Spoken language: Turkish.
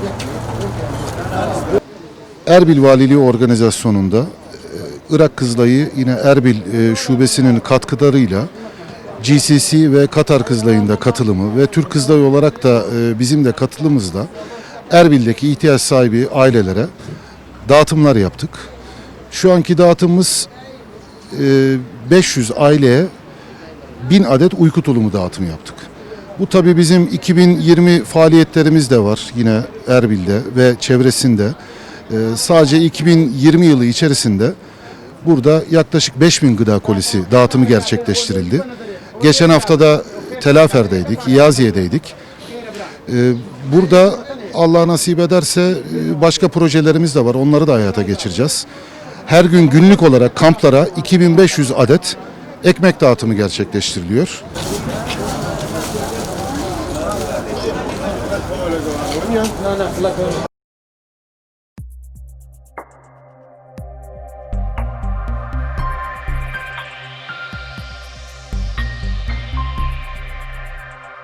Yeah. Erbil Valiliği organizasyonunda e, Irak Kızılayı yine Erbil e, şubesinin katkılarıyla GCC ve Katar Kızılayı'nda katılımı ve Türk Kızılayı olarak da e, bizim de katılımızla Erbil'deki ihtiyaç sahibi ailelere dağıtımlar yaptık. Şu anki dağıtımımız e, 500 aileye 1000 adet uyku tulumu dağıtımı yaptık. Bu tabii bizim 2020 faaliyetlerimiz de var yine Erbil'de ve çevresinde. Ee, sadece 2020 yılı içerisinde burada yaklaşık 5000 gıda kolisi dağıtımı gerçekleştirildi. Geçen hafta da Telafer'deydik, İyaziye'deydik. Ee, burada Allah nasip ederse e, başka projelerimiz de var. Onları da hayata geçireceğiz. Her gün günlük olarak kamplara 2500 adet ekmek dağıtımı gerçekleştiriliyor.